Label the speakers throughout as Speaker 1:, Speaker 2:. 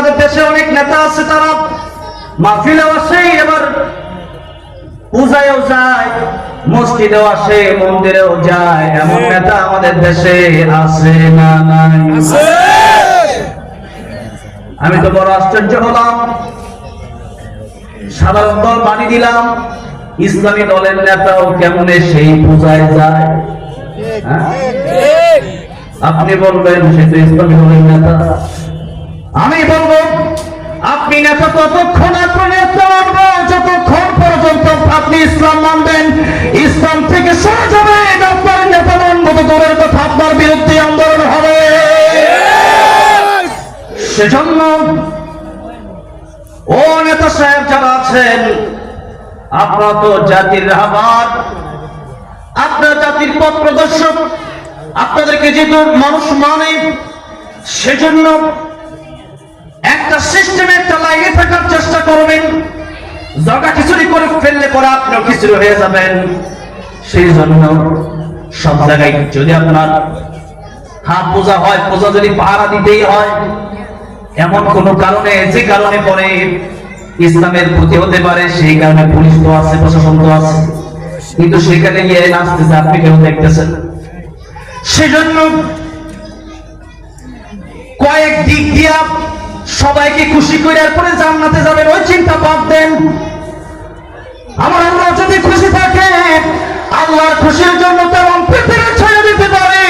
Speaker 1: আমাদের দেশে অনেক নেতা আছে তারা মাহফিলেও আসে এবার পূজায়ও যায় মসজিদেও আসে মন্দিরেও যায়। এমন নেতা আমাদের দেশে আছে না নাই? আমি তো বড় আশ্চর্য হলাম। সাধারণ দল বাড়ি দিলাম ইসলামী দলের নেতাও কেমনে সেই পূজায় যায়? হ্যাঁ? আপনি বলবেন সে তো ইসলামী দলের নেতা। আমি বলব, আপনি নেতা ততক্ষণ আপনি নেতা যতক্ষণ পর্যন্ত আপনি ইসলাম মানবেন, ইসলাম থেকে সরে যাবেন, আপনার নেতা মানবো তো দূরের কথা, আপনার বিরুদ্ধে আন্দোলন হবে। সেজন্য ও নেতা সাহেব যারা আছেন, আপনারা তো জাতির রাহবার আপনার জাতির পথ প্রদর্শক, আপনাদেরকে যেহেতু মানুষ মানে সেজন্য একটা সিস্টেমে লাইনে থাকার চেষ্টা করবেন। জগা খিচুড়ি করে ফেললে পরে আপনিও খিচুড়ি হয়ে যাবেন সেই জন্য সব জায়গায় যদি আপনার হাত পূজা হয় পূজা যদি পাহারা দিতেই হয়, এমন কোন কারণে, যে কারণে পরে ইসলামের ক্ষতি হতে পারে, সেই কারণে পুলিশ তো আছে, প্রশাসন তো আছে। কিন্তু সেখানে গিয়ে নাচতেছে, আপনি কেউ দেখতেছেন সেজন্য কয়েক দিক দিয়া সবাইকে খুশি করে পরে জান্নাতে যাবেন ওই চিন্তা বাদ দেন আমার আল্লাহ যদি খুশি থাকে আল্লাহর খুশির জন্য তেমন পৃথিবী ছেড়ে দিতে পারি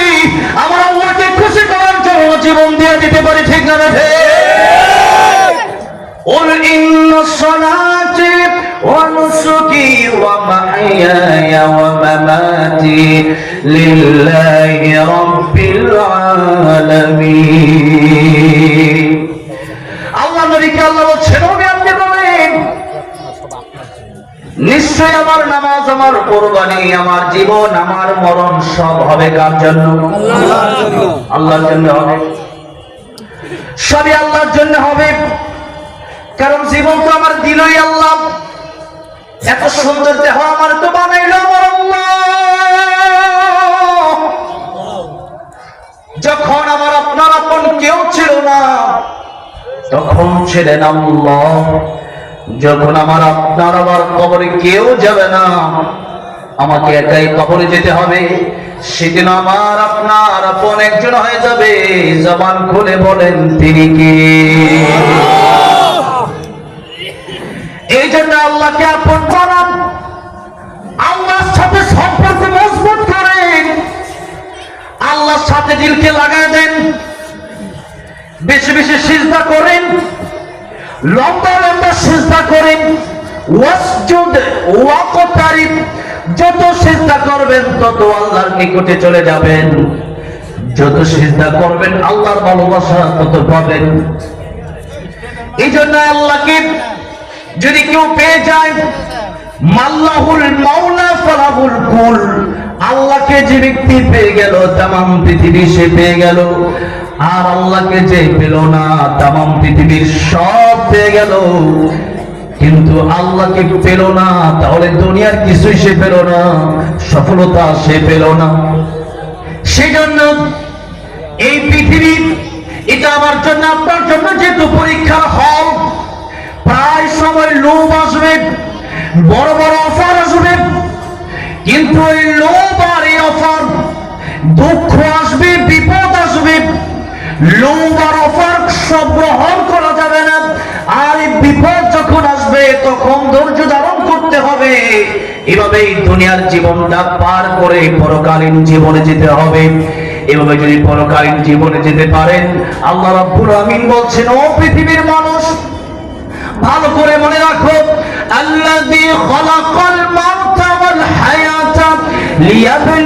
Speaker 1: আমার আল্লাহকে খুশি করার জন্য জীবন দিয়ে দিতে পারি ঠিক না রে قل إن صلاتي ونسكي ومحياي ومماتي لله رب العالمين নিশ্চয় আমার নামাজ, আমার কোরবানি, আমার জীবন, আমার মরণ সব হবে কার জন্য? আল্লাহর জন্য হবে। সবই আল্লাহর জন্য হবে। কারণ জীবন তো আমার দিলই আল্লাহ। এত সুন্দর দেহ আমার তো বানাইল আমার যখন আমার আপনার আপন কেউ ছিল না, তখন ছিলেন আল্লাহ। যখন আমার আপনার আমার কবরে কেউ যাবে না, আমাকে একাই কবরে যেতে হবে। সেদিন আমার আপনার আপন একজন হয়ে যাবে, জবান খুলে বলেন, তিনি কি? এই জন্য আল্লাহকে আপন করান। আল্লাহর সাথে সম্পর্ক মজবুত করেন। আল্লাহর সাথে দিলকে লাগায় দেন। বেশি বেশি সিজদা করেন। লম্বা সিজদা করেন। ওয়াসজুদ ওয়াকতারিব যত সিজদা করবেন, তত আল্লাহর নিকটে চলে যাবেন। যত সিজদা করবেন, আল্লাহর ভালোবাসা তত পাবেন। এই জন্য আল্লাহকে যদি কেউ পেয়ে যায়, মাল্লাহুল মাওলা ফালাহুল কুল, আল্লাহকে যে ব্যক্তি পেয়ে গেল, তামাম পৃথিবী সে পেয়ে গেল। আর আল্লাহকে যে পেল না, তামাম পৃথিবীর সব পেয়ে গেল। কিন্তু আল্লাহকে পেল না, তাহলে দুনিয়ার কিছুই সে পেল না, সফলতা সে পেল না। সেই জন্য এই পৃথিবী, এটা আমার জন্য, আপনার জন্য যেহেতু পরীক্ষার হল, প্রায় সময় লোভ আসবে, বড় বড় অফার আসবে, কিন্তু এই লোভ আর এই অফার, দুঃখ আসবে, বিপদ আসবে, লোভ আর অফার সব গ্রহণ যখন আসবে, তখন ধৈর্য ধারণ করতে হবে। এভাবেই দুনিয়ার জীবনটা পার করে পরকালীন জীবনে যেতে হবে। এভাবে যদি পরকালীন জীবনে যেতে পারেন, আল্লাহ রাব্বুল আমিন বলছেন, ও পৃথিবীর মানুষ, ভালো করে মনে রাখো, আল্লাযী খালাকাল মাউতা ওয়াল হায়াতা আমালা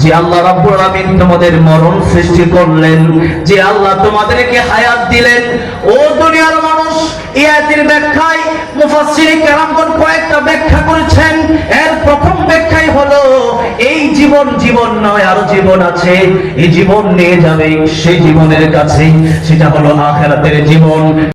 Speaker 1: যে আল্লাহ রাব্বুল আলামিন তোমাদের মরণ সৃষ্টি করলেন, যে আল্লাহ তোমাদেরকে হায়াত দিলেন। ও দুনিয়ার মানুষ এই আয়াতের ব্যাখ্যায় মুফাসসিরিন কেরামগণ কয়েকটা ব্যাখ্যা করেছেন। এর প্রথম ব্যাখ্যাই হলো, এই জীবন জীবন নয়, আরও জীবন আছে। এই জীবন নিয়ে যাবে সেই জীবনের কাছে। সেটা হলো আখেরাতের জীবন।